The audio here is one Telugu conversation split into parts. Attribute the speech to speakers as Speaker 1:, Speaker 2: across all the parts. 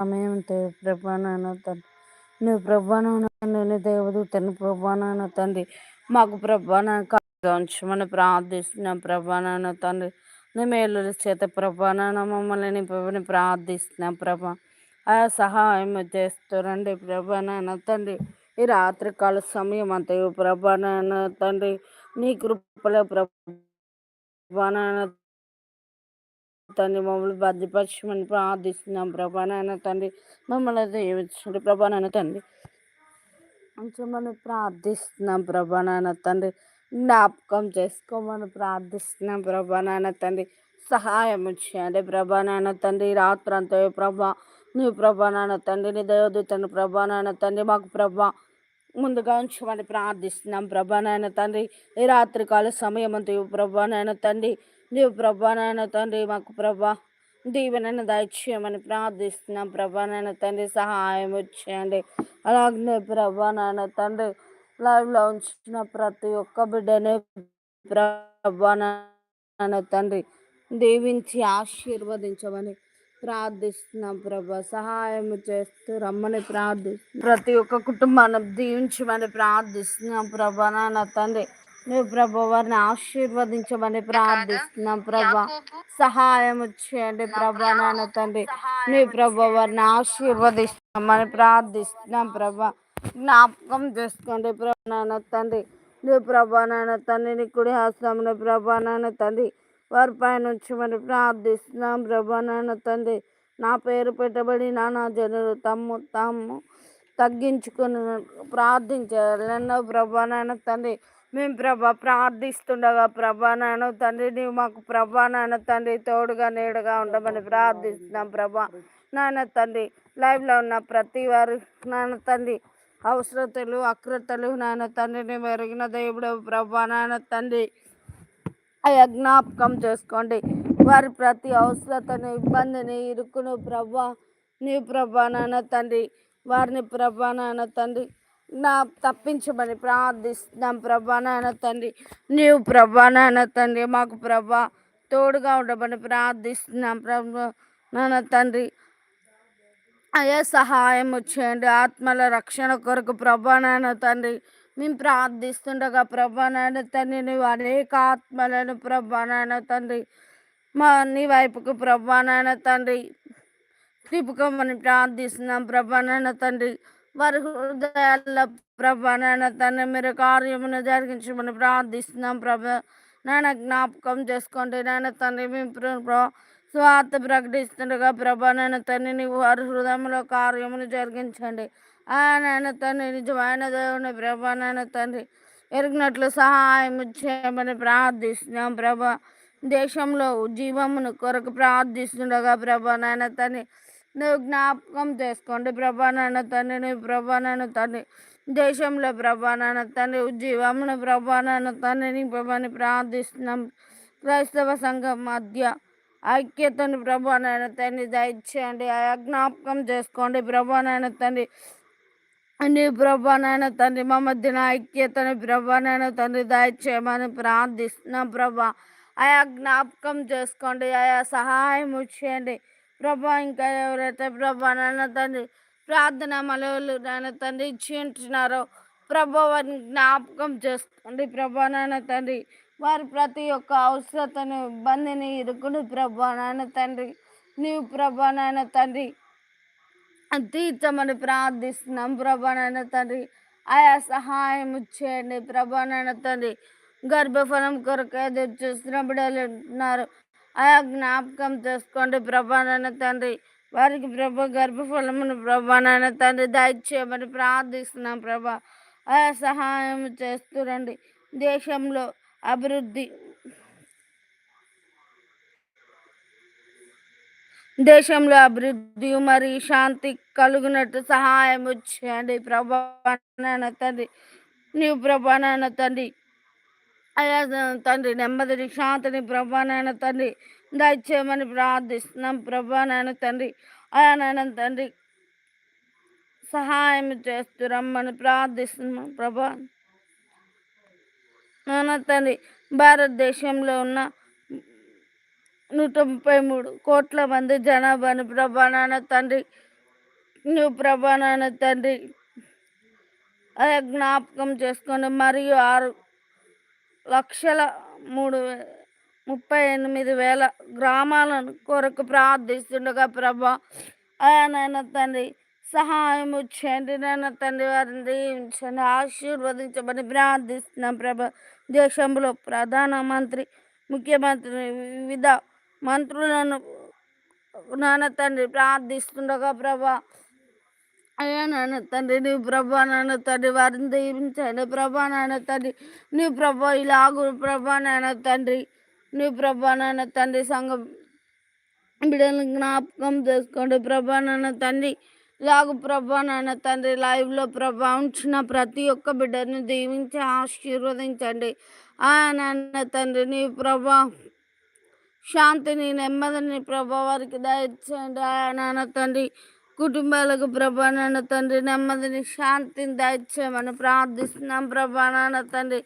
Speaker 1: సమయం ప్రభా నాయన తండ్రి నువ్వు ప్రభా నేను దేవదూతను ప్రభా నాయన తండ్రి మాకు ప్రభా నాయన ఉంచమని ప్రార్థిస్తున్నాం ప్రభా తండ్రి నీ మేలు చేత ప్రభా మమ్మల్ని నింపమని ప్రార్థిస్తున్నాం ప్రభా. ఆ సహాయం చేస్తారండి ప్రభా తండ్రి. ఈ రాత్రికాల సమయం అంతయు ప్రభా తండ్రి నీ కృపలో ప్రభా తండ్రి మమ్మల్ని భద్రపరచమని ప్రార్థిస్తున్నాం ప్రభా నాయన తండ్రి. మమ్మల్ని దీవించండి ప్రభా నాయన తండ్రి? ఉంచమని ప్రార్థిస్తున్నాం ప్రభా నాయన తండ్రి. జ్ఞాపకం చేసుకోమని ప్రార్థిస్తున్నాం ప్రభా నాయన తండ్రి. సహాయం చేయండి ప్రభా నాయన తండ్రి. రాత్రంతా ప్రభా నీ ప్రభా నాయన తండ్రి నీ దేవదూతను ప్రభా నాయన తండ్రి మాకు ప్రభా ముందుగా ఉంచమని ప్రార్థిస్తున్నాం ప్రభా నాయన తండ్రి. ఈ రాత్రికాల సమయం అంతా ప్రభా నాయన తండ్రి నీవు ప్రభా నాయన తండ్రి మాకు ప్రభా దీవెనైనా దయచేయమని ప్రార్థిస్తున్నాం. ప్రభా నాయన తండ్రి సహాయం చేయండి అలాగే ప్రభా నాయన తండ్రి లైవ్లో ఉంచిన ప్రతి ఒక్క బిడ్డనే ప్రభా నాయన తండ్రి దీవించి ఆశీర్వదించమని ప్రార్థిస్తున్నాం ప్రభా. సహాయం చేస్తూ రమ్మని ప్రార్థిస్తున్నాం. ప్రతి ఒక్క కుటుంబాన్ని దీవించమని ప్రార్థిస్తున్నాం ప్రభా నాయన తండ్రి. నువ్వు ప్రభు వారిని ఆశీర్వదించమని ప్రార్థిస్తున్నాం ప్రభా. సహాయం చేయండి ప్రభా నాన్న తండ్రి. నీ ప్రభు వారిని ఆశీర్వదిస్తామని ప్రార్థిస్తున్నాం ప్రభా. జ్ఞాపకం చేసుకోండి ప్రభా నాన్న తండ్రి. నువ్వు ప్రభా నాన్న తండ్రి నీ కుడి హాస్తంలో ప్రభా నాన్న తండ్రి. వారి పైన ఉంచమని ప్రార్థిస్తున్నాం ప్రభా నాన్న తండ్రి. నా పేరు పెట్టబడి నానా జనులు తమ్ము తాము తగ్గించుకుని ప్రార్థించాలన్న ప్రభా నాన్న తండ్రి. మేము ప్రభా ప్రార్థిస్తుండగా ప్రభా నాన్న తండ్రి నీవు మాకు ప్రభా నాన్న తండ్రి తోడుగా నేడుగా ఉండమని ప్రార్థిస్తున్నాం ప్రభా. నాన్న తండ్రి లైవ్లో ఉన్న ప్రతి వారు నాన్న తండ్రి అవసరతలు అక్రతలు నాన్న తండ్రిని మెరిగిన దేవుడు ప్రభా నాన్న తండ్రి. అయ్యా జ్ఞాపకం చేసుకోండి. వారి ప్రతి అవసరతను ఇబ్బందిని ఇరుకును ప్రభా. నీ ప్రభా నాన్న తండ్రి వారిని ప్రభా నాన్న తండ్రి నా తప్పించమని ప్రార్థిస్తున్నాం ప్రభా నాయన తండ్రి. నీవు ప్రభా నాయన తండ్రి మాకు ప్రభా తోడుగా ఉండమని ప్రార్థిస్తున్నాం ప్రభా నాన్న తండ్రి. అయ్యే సహాయం చేయండి. ఆత్మల రక్షణ కొరకు ప్రభా నాయన తండ్రి మేము ప్రార్థిస్తుండగా ప్రభా నాయన తండ్రి నీవు అనేక ఆత్మలను ప్రభా నాయన తండ్రి మా నీ వైపుకు ప్రభా నాయన తండ్రి తిప్పుకోమని ప్రార్థిస్తున్నాం ప్రభా నాయన తండ్రి. వారి హృదయాల్లో ప్రభా నాయన తన మీరు కార్యమును జరిగించమని ప్రార్థిస్తున్నాం ప్రభా. నాయన జ్ఞాపకం చేసుకోండి. నాయన తండ్రి మేము స్వార్థ ప్రకటిస్తుండగా ప్రభా నాయన తండ్రి నీవు వారి హృదయంలో కార్యమును జరిగించండి. ఆ నాయన తండ్రి నిజమైన దేవుని ప్రభా నాయన తండ్రి ఎరిగినట్లు సహాయం చేయమని ప్రార్థిస్తున్నాం ప్రభా. దేశంలో జీవమును కొరకు ప్రార్థిస్తుండగా ప్రభా నాయన తండ్రి నువ్వు జ్ఞాపకం చేసుకోండి ప్రభా నాయన తండ్రి నువ్వు ప్రభా తండ్రి దేశంలో ప్రభా తండ్రి ఉజ్జీవమును ప్రభా నాయన తండ్రిని ప్రభాని ప్రార్థిస్తున్నాం. క్రైస్తవ సంఘం మధ్య ఐక్యతను ప్రభా నాయన తండ్రి దయచేయండి. ఆ జ్ఞాపకం చేసుకోండి ప్రభా నాయన తండ్రి. నీ ప్రభా నాయన తండ్రి మా మధ్యన ఐక్యతను ప్రభా నాయన తండ్రి దయచేయమని ప్రార్థిస్తున్నాం ప్రభా. ఆయా జ్ఞాపకం చేసుకోండి. ఆయా సహాయం చేయండి. ప్రభా ఇంకా ఎవరైతే ప్రభా నాన్న తండ్రి ప్రార్థన మలవులు నాన్న తండ్రి ఇచ్చి ఉంటున్నారో ప్రభా వారిని జ్ఞాపకం చేసుకోండి. ప్రభా నాన్న తండ్రి వారి ప్రతి ఒక్క అవసరతను ఇబ్బందిని ఇరుకుడు ప్రభా నాన్న తండ్రి నీవు ప్రభా నాన్న తండ్రి తీర్చమని ప్రార్థిస్తున్నాం. ప్రభా నాన్న తండ్రి ఆయా సహాయం చేయండి. ప్రభా నాన్న తండ్రి గర్భఫలం కొరకు ఎదురు చూస్తున్న బిడ్డలు ఉంటున్నారు. ఆయా జ్ఞాపకం చేసుకోండి ప్రభానాయన తండ్రి. వారికి ప్రభు గర్భఫలమును ప్రభానాయన తండ్రి దయచేయమని ప్రార్థిస్తున్నాం ప్రభా. ఆయా సహాయం చేస్తురండి దేశంలో అభివృద్ధి దేశంలో అభివృద్ధి మరియు శాంతి కలుగునట్టు సహాయం వచ్చేయండి ప్రభా తండ్రి. నీవు ప్రభా తండ్రి అయ్యా తండ్రి నెమ్మదిని శాంతిని ప్రభా నాయన తండ్రి దయచేయమని ప్రార్థిస్తున్నాం ప్రభా నాయన తండ్రి. అయా నాయన తండ్రి సహాయం చేస్తూ రమ్మని ప్రార్థిస్తున్నాం ప్రభా. నాన్న తండ్రి భారతదేశంలో ఉన్న నూట ముప్పై మూడు కోట్ల మంది జనాభాని ప్రభా నాన్న తండ్రి. నువ్వు ప్రభా తండ్రి అదే జ్ఞాపకం చేసుకొని మరియు ఆరు లక్షల మూడు ముప్పై ఎనిమిది వేల గ్రామాలను కొరకు ప్రార్థిస్తుండగా ప్రభా ఆయన తండ్రి సహాయం చేయండి. నాయన తండ్రి వారిని దీవించండి. ఆశీర్వదించమని ప్రార్థిస్తున్నాం ప్రభా. దేశంలో ప్రధానమంత్రి ముఖ్యమంత్రి వివిధ మంత్రులను నాన్న తండ్రి ప్రార్థిస్తుండగా ప్రభా అయ్యా నాన్న తండ్రి నీ ప్రభా నాన్న తండ్రి వారిని దీవించండి ప్రభా నాన్న తండ్రి నీ ప్రభా ఇలాగు. ప్రభా నాన్న తండ్రి నీ ప్రభా నాన్న తండ్రి సంఘం బిడ్డలను జ్ఞాపకం చేసుకోండి. ప్రభా నాన్న తండ్రి ఇలాగు. ప్రభా నాన్న తండ్రి లైవ్లో ప్రభా ఉంచిన ప్రతి ఒక్క బిడ్డను దీవించి ఆశీర్వదించండి. ఆ నాన్న తండ్రి నీ ప్రభా శాంతిని నెమ్మదిని ప్రభా వారికి దయచేయండి. ఆ నాన్న తండ్రి కుటుంబాలకు ప్రభానాన్న తండ్రి నెమ్మదిని శాంతిని దయచేయమని ప్రార్థిస్తున్నాం ప్రభానాన్న తండ్రి.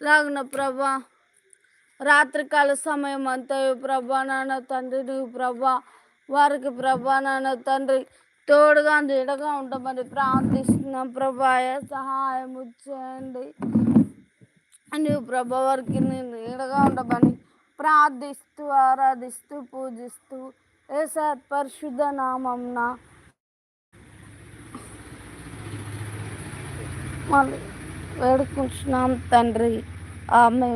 Speaker 1: లాగున ప్రభా రాత్రికాల సమయం అంతా ప్రభానాన్న తండ్రి నువ్వు ప్రభా వారికి ప్రభానాన్న తండ్రి తోడుగా నీడగా ఉండమని ప్రార్థిస్తున్నాం ప్రభా. సహాయం చేయండి. నువ్వు ప్రభా వారికి నీడగా ఉండమని ప్రార్థిస్తూ ఆరాధిస్తూ పూజిస్తూ ఏ పరిశుద్ధ నామంన మళ్ళీ వేడుకుంటున్నాం తండ్రి. ఆమె